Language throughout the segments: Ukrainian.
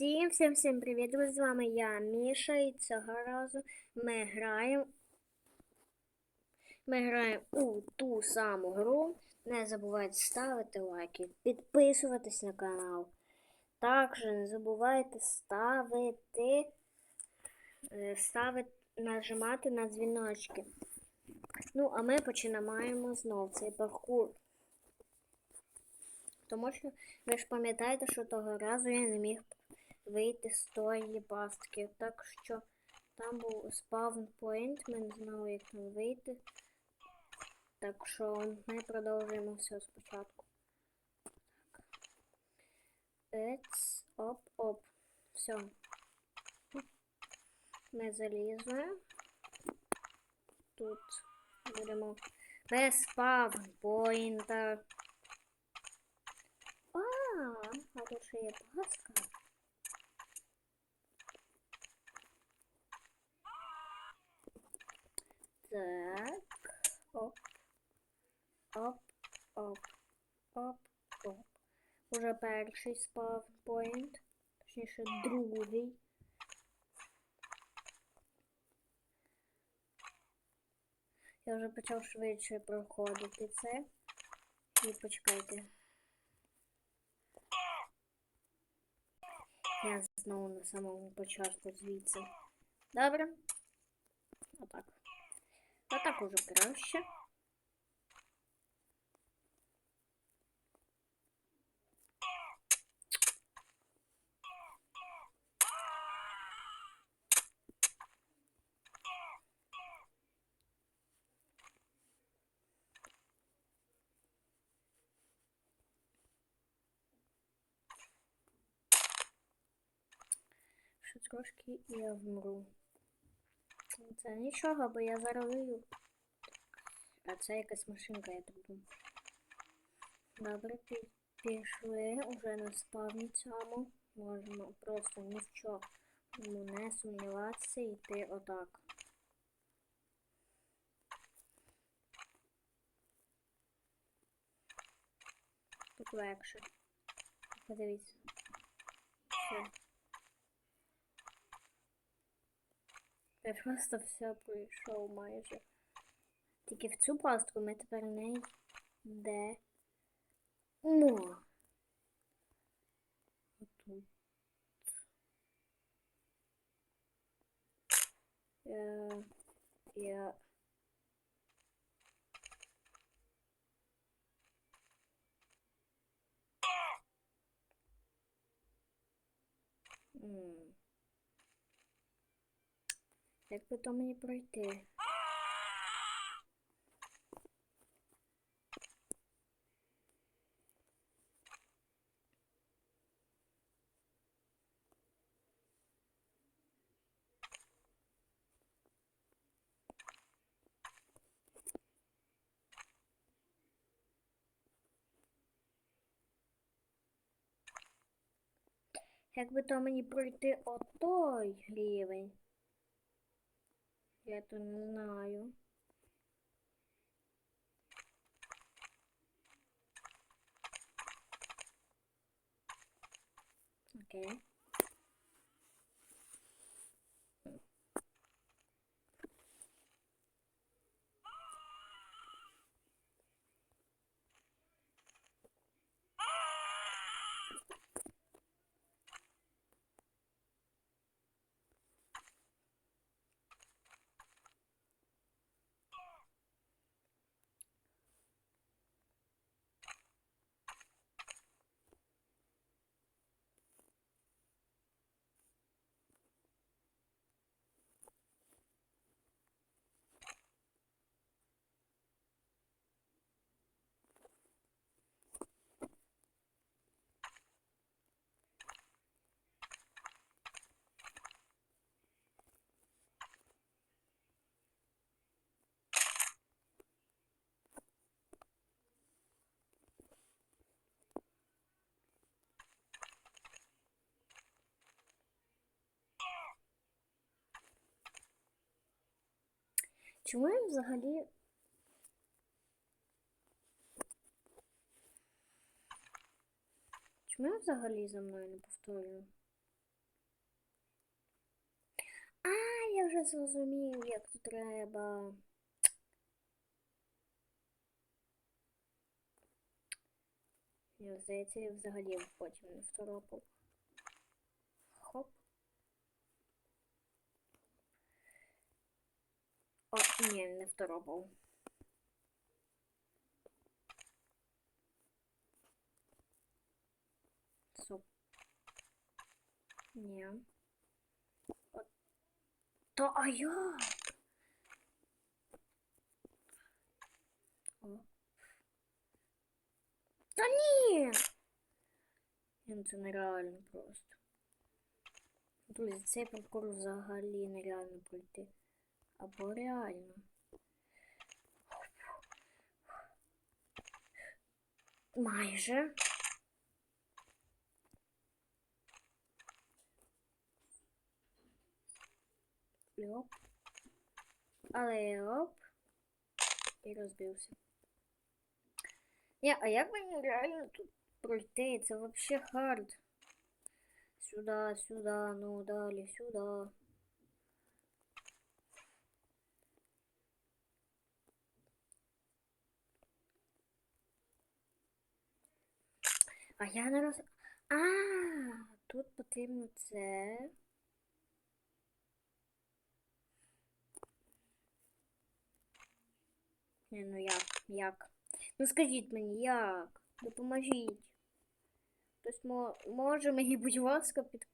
Всім всім всім привіт! З вами я, Міша, і цього разу ми граємо. Ми граємо у ту саму гру. Не забувайте ставити лайки, підписуватись на канал. Також не забувайте ставити, е, ставити, нажимати на дзвіночки. Ну, а ми починаємо знов цей паркур. Тому що ви ж пам'ятаєте, що того разу я не міг вийти з тої пастки. Так що там був спавнпоінт, ми не знали, як там вийти. Так що ми продовжуємо все спочатку. Так. Ец, оп, оп. Все. Ми залізли. Тут будемо без спавнпоінта. А, а тут ще є паска. Так. Оп. Оп, оп, оп, оп. Уже перший спавнпоінт. Точніше, другий. Я вже почав швидше проходити це. І почекайте. Я знову на самому початку звідси. Добре. Отак. Отак уже краще. Ще трошки я вмру. Це нічого, бо я зараз вию. А це якась машинка, я так думаю. Добре, пішли уже на спавні цьому. Можемо просто ні в чому не сумніватися і йти отак. Тут легше. Подивіться. Все. Я просто все пройшов майже. Тільки в цю пастку ми тепер не йдемо. Отут. Я... Я... М. Як би то мені пройти? Як би то мені пройти отой рівень? Я то не знаю. Окей. Чому я взагалі. Чому я взагалі за мною не повторюю? А, я вже зрозумів, як тут треба. Здається, я взагалі потім не второпав. Ні, не второпав. Стоп. Ні. От. То а? О. Та ні! Ну, Це нереально просто. Друзі, цей паркур взагалі нереально пройти. Або реально. Майже. Оп. Але оп. І розбився. Ні, а як мені реально тут пройти? Це вообще хард. Сюда, сюда, ну далі, сюда. А я не роз... А, тут потрібно це. Ні, ну як, як? Ну скажіть мені, як? Допоможіть. Мо... може мені, будь ласка, під...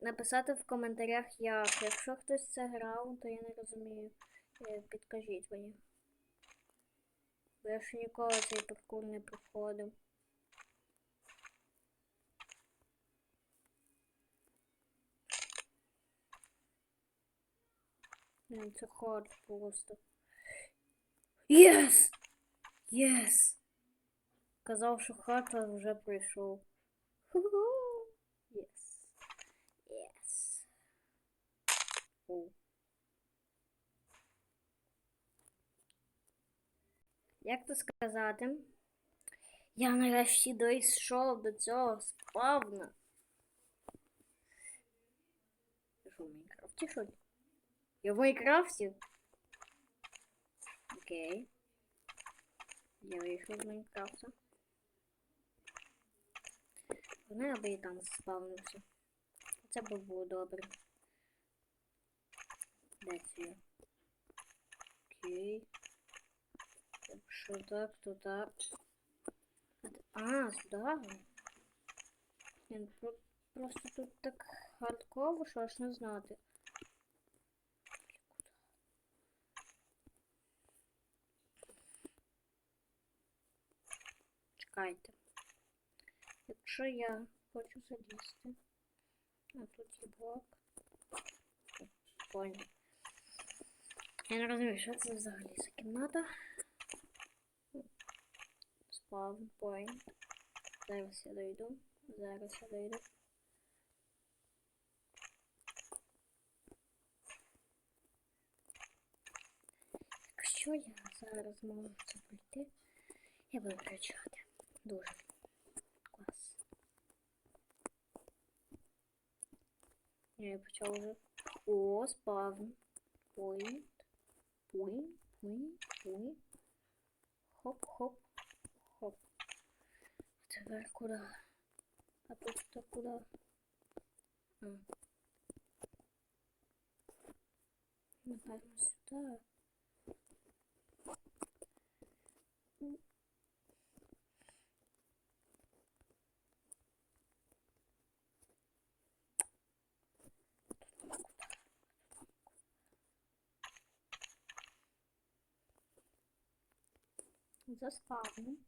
написати в коментарях як. Якщо хтось це грав, то я не розумію. Е, Підкажіть мені. Я ще ніколи цей паркур не проходив. Блін, Це хард просто. Єс! Єс! Казав, що хата вже прийшов. Єс. Єс. Як то сказати? Я нарешті дійшов до цього спавна. Що в Майнкрафті що? ли? Я в Майнкрафті? Окей. Я вийшов з Майнкрафта. Вони аби і там спавнився. Це б було добре. Де це я? Окей. Якщо так, то так. А. Ні, про- просто тут так хардково, що аж не знати. Чекайте. Якщо я хочу залізти. А тут є блок. Понял. Я не розумію, що це взагалі за кімната. Spawn point. Зараз я дойду. Зараз я дойду. Якщо я зараз можу це пройти, я буду кричати. Дуже клас. Я почав вже. О, спавн. Point. Point. Point. Point. Хоп, хоп, хоп. Тепер куди? А тут то куди? А. Напевно, сюди. За спавном.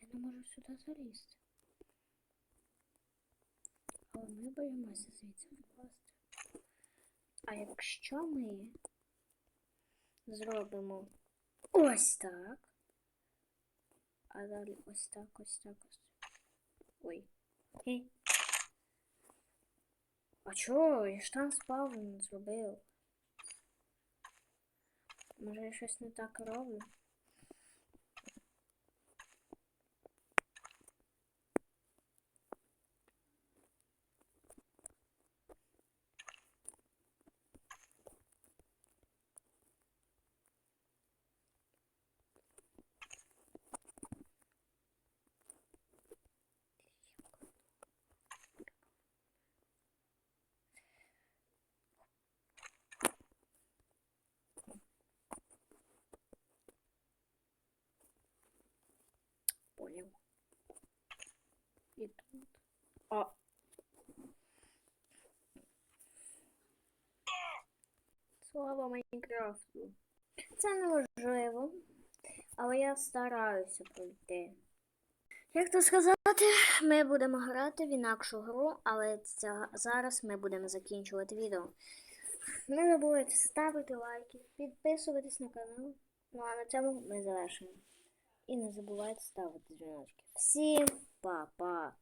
Я не можу сюди залізти. Але ми боїмося звідси випасти. А якщо ми зробимо ось так, а далі ось так, ось так, ось так. Ой. Гей. А чого? Я ж там спавн зробив. Може я щось не так роблю? І тут. О. Слава Майнкрафту. Це неможливо, але я стараюся пройти. Як то сказати, ми будемо грати в інакшу гру, але ця, зараз ми будемо закінчувати відео. Не забувайте ставити лайки, підписуватись на канал. Ну а на цьому ми завершимо. І не забувайте ставити дзвіночки. Всім па-па!